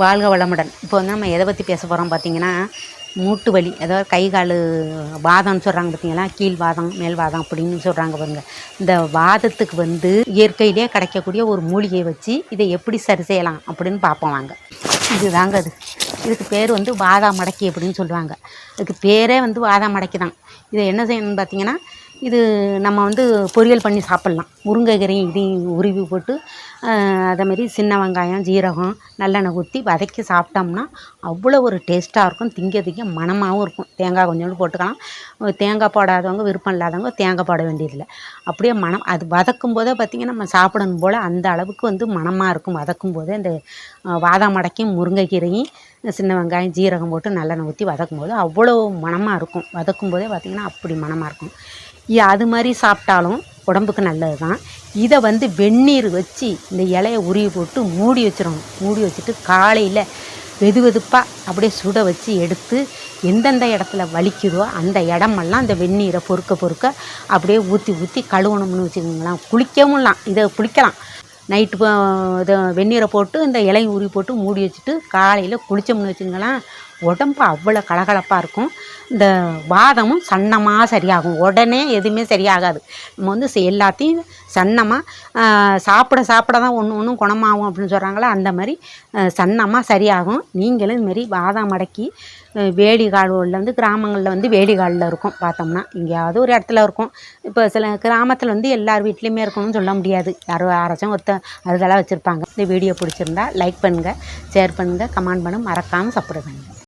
வாழ்க வளமுடன். இப்போ வந்து நம்ம எதை பற்றி பேச போகிறோம் பார்த்தீங்கன்னா மூட்டு வலி அதாவது கை கால் வாதம்னு சொல்கிறாங்க பார்த்தீங்களா கீழ் வாதம் மேல் வாதம் அப்படின்னு சொல்கிறாங்க பாருங்க. இந்த வாதத்துக்கு வந்து இயற்கையிலே கிடைக்கக்கூடிய ஒரு மூலிகையை வச்சு இதை எப்படி சரி செய்யலாம் அப்படின்னு பார்ப்போம் வாங்க. இது தாங்க அது. இதுக்கு பேர் வந்து வாதா மடக்கி அப்படின்னு சொல்லுவாங்க. இதுக்கு பேரே வந்து வாதா மடக்கி தான் இதை என்ன செய்யணும்னு பார்த்தீங்கன்னா இது நம்ம வந்து பொரியல் பண்ணி சாப்பிட்லாம். முருங்கைக்கீரையும் இதையும் உருவி போட்டு அதேமாரி சின்ன வெங்காயம் ஜீரகம் நல்லெண்ணெய் ஊற்றி வதக்கி சாப்பிட்டோம்னா அவ்வளோ ஒரு டேஸ்ட்டாக இருக்கும். திங்க திங்க மணமாகவும் இருக்கும். தேங்காய் கொஞ்சோண்டு போட்டுக்கலாம். தேங்காய் போடாதவங்க விருப்பம் இல்லாதவங்க தேங்காய் போட வேண்டியதில்லை. அப்படியே மணம் அது வதக்கும் போதே பார்த்திங்கன்னா நம்ம சாப்பிடணும் போல் அந்த அளவுக்கு வந்து மணமாக இருக்கும். வதக்கும் போதே அந்த வாதாம் மடக்கையும் முருங்கைக்கீரையும் சின்ன வெங்காயம் ஜீரகம் போட்டு நல்லெண்ணெய் ஊற்றி வதக்கும் போது அவ்வளோ மணமாக இருக்கும். வதக்கும் போதே பார்த்திங்கன்னா அப்படி மணமாக இருக்கும். அது மாதிரி சாப்பிட்டாலும் உடம்புக்கு நல்லது தான் இதை வந்து வெந்நீர் வச்சு இந்த இலையை உருவி போட்டு மூடி வச்சிடணும் மூடி வச்சுட்டு காலையில் வெது வெதுப்பாக அப்படியே சுட வச்சு எடுத்து எந்தெந்த இடத்துல வலிக்குதோ அந்த இடமெல்லாம் அந்த வெந்நீரை பொறுக்க பொறுக்க அப்படியே ஊற்றி ஊற்றி கழுவணும்னு வச்சுக்கோங்களேன். குளிக்கவும்லாம் இதை குளிக்கலாம். நைட்டு இதை வெந்நீரை போட்டு இந்த இலையை உருவி போட்டு மூடி வச்சுட்டு காலையில் குளித்தோம்னு வச்சுங்களேன் உடம்பு அவ்வளோ கலகலப்பாக இருக்கும். இந்த வாதமும் சன்னமாக சரியாகும். உடனே எதுவுமே சரியாகாது. நம்ம வந்து எல்லாத்தையும் சன்னமாக சாப்பிட சாப்பிட தான் ஒன்று ஒன்றும் குணமாகும் அப்படின்னு சொல்கிறாங்களே அந்த மாதிரி சன்னமாக சரியாகும். நீங்களும் இதுமாரி வாதம் அடக்கி அஹ், வந்து கிராமங்களில் வந்து வேடிகாலில் இருக்கும். பார்த்தோம்னா எங்கேயாவது ஒரு இடத்துல இருக்கும். இப்போ சில கிராமத்தில் வந்து எல்லார் வீட்லேயுமே இருக்கணும்னு சொல்ல முடியாது. யாரோ யாராச்சும் ஒருத்த அதெல்லாம் வச்சுருப்பாங்க. இந்த வீடியோ பிடிச்சிருந்தா லைக் பண்ணுங்கள் ஷேர் பண்ணுங்கள் கமெண்ட் பண்ணுங்கள் மறக்காமல் சப்போர்ட் பண்ணுங்கள்